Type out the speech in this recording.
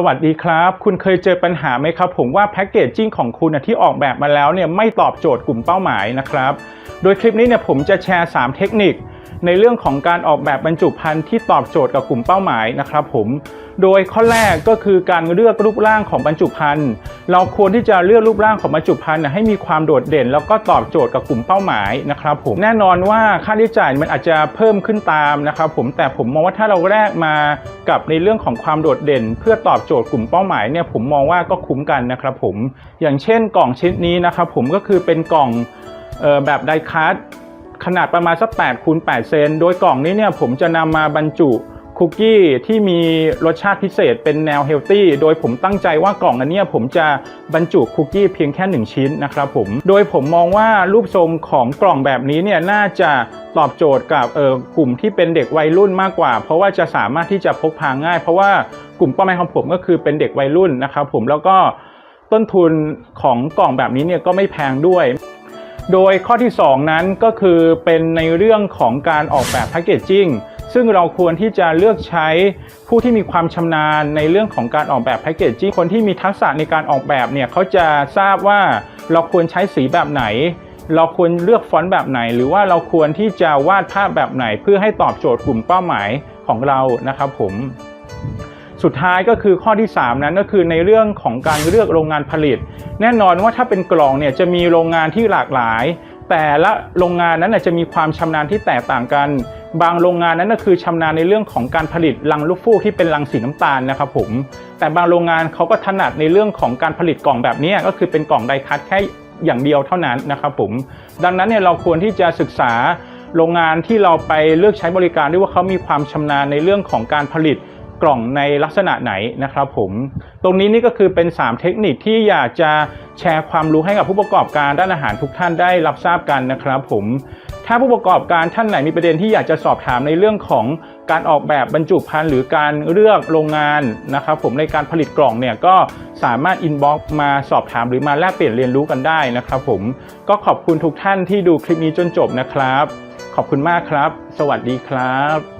สวัสดีครับ คุณเคยเจอปัญหาไหมครับ ผมว่าแพ็กเกจจิ้งของคุณที่ออกแบบมาแล้วเนี่ยไม่ตอบโจทย์กลุ่มเป้าหมายนะครับ โดยคลิปนี้เนี่ยผมจะแชร์ 3 เทคนิค ในเรื่องของการออกแบบบรรจุภัณฑ์ที่ตอบโจทย์กับกลุ่มเป้าหมายนะครับผม โดยข้อแรกก็คือการเลือกรูปร่างของบรรจุภัณฑ์ เราควรที่จะเลือกรูปร่างของบรรจุภัณฑ์น่ะให้มีความโดดเด่น แล้วก็ตอบโจทย์กับกลุ่มเป้าหมายนะครับผมแน่นอนว่าค่าใช้จ่ายมันอาจจะเพิ่มขึ้นตามนะครับผมแต่ผมมองว่าถ้าเราแลกมากับในเรื่องของความโดดเด่น เพื่อตอบโจทย์กลุ่มเป้าหมายเนี่ยผมมองว่าก็คุ้มกันนะครับผมอย่างเช่นกล่องชิ้นนี้นะครับผมก็คือเป็นกล่องออแบบไดคัสขนาดประมาณสัก8คูณ8เซน โดยกล่องนี้เนี่ยผมจะนำมาบรรจุ คุกกี้ที่มีรสชาติพิเศษเป็นแนวเฮลตี้โดยผมตั้งใจว่ากล่องอันนี้ผมจะบรรจุคุกกี้เพียงแค่ 1 ชิ้นนะครับผม โดยผมมองว่ารูปทรงของกล่องแบบนี้เนี่ยน่าจะตอบโจทย์กับเออกลุ่มที่เป็นเด็กวัยรุ่นมากกว่า เพราะว่าจะสามารถที่จะพกพาง่าย เพราะว่ากลุ่มเป้าหมายของผมก็คือเป็นเด็กวัยรุ่นนะครับผมแล้วก็ต้นทุนของกล่องแบบนี้เนี่ยก็ไม่แพงด้วยโดยข้อที่ 2 นั้นก็คือเป็นในเรื่องของการออกแบบแพคเกจจิ้ง ซึ่งเราควรที่จะเลือกใช้ผู้ที่มีความชำนาญในเรื่องของการออกแบบแพคเกจจิ้งคนที่มีทักษะในการออกแบบเนี่ยเขาจะทราบว่าเราควรใช้สีแบบไหน เราควรเลือกฟอนต์แบบไหน หรือว่าเราควรที่จะวาดภาพแบบไหน เพื่อให้ตอบโจทย์กลุ่มเป้าหมายของเรานะครับผมสุดท้ายก็คือข้อที่ 3 นั้นก็คือในเรื่องของการเลือกโรงงานผลิต แน่นอนว่าถ้าเป็นกล่องเนี่ยจะมีโรงงานที่หลากหลาย แต่ละโรงงานนั้นจะมีความชำนาญที่แตกต่างกัน บางโรงงานนั้นก็คือชำนาญในเรื่องของการผลิตลังลูกฟูกที่เป็นลังสีน้ำตาลนะครับผม แต่บางโรงงานเขาก็ถนัดในเรื่องของการผลิตกล่องแบบนี้ก็คือเป็นกล่องไดคัตแค่อย่างเดียวเท่านั้นนะครับผม ดังนั้นเนี่ยเราควรที่จะศึกษาโรงงานที่เราไปเลือกใช้บริการด้วยว่าเขามีความชำนาญในเรื่องของการผลิตกล่องในลักษณะไหนนะครับผม ตรงนี้นี่ก็คือเป็น 3 เทคนิคที่อยากจะแชร์ความรู้ให้กับผู้ประกอบการด้านอาหารทุกท่านได้รับทราบกันนะครับผม ถ้าผู้ประกอบการท่านไหนมีประเด็นที่อยากจะสอบถามในเรื่องของการออกแบบบรรจุภัณฑ์หรือการเลือกโรงงานนะครับผมในการผลิตกล่องเนี่ยก็สามารถอินบ็อกซ์มาสอบถามหรือมาแลกเปลี่ยนเรียนรู้กันได้นะครับผมก็ขอบคุณทุกท่านที่ดูคลิปนี้จนจบนะครับ ขอบคุณมากครับ สวัสดีครับ